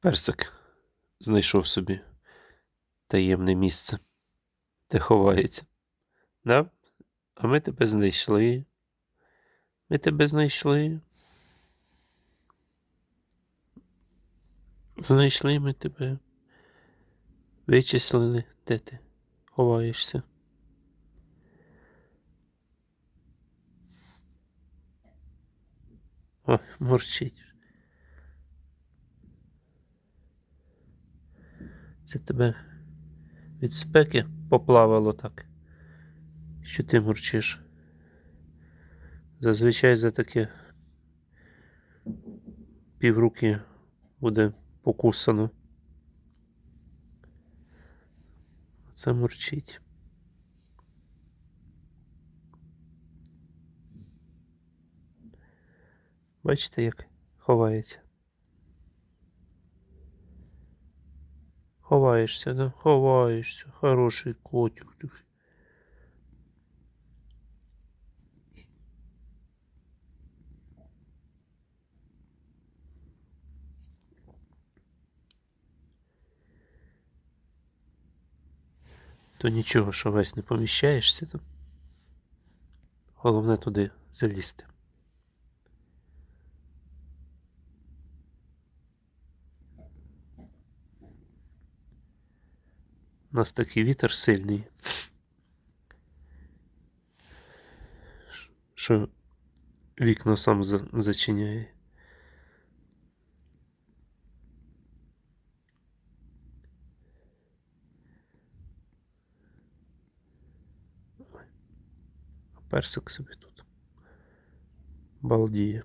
Персик знайшов собі таємне місце, де ховається. Да? А ми тебе знайшли. Ми тебе знайшли. Знайшли ми тебе. Вичислили, де ти ховаєшся. Ой, мурчить. Це тебе від спеки поплавало так, що ти мурчиш. Зазвичай за таке півруки буде покусано. Це мурчить. Бачите, як ховається. Ховаєшся, да? Ховаєшся. Хороший котик. ти. То нічого, що весь не поміщаєшся там. Головне туди залізти. Нас такий вітер сильний. Що вікна сам за- зачиняє. Персик собі тут. Балдіє.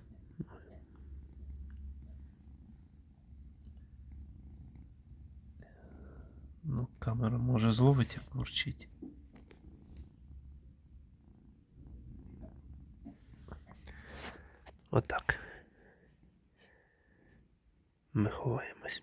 Ну, камера може зловить, як мурчить. Отак. Ми ховаємось.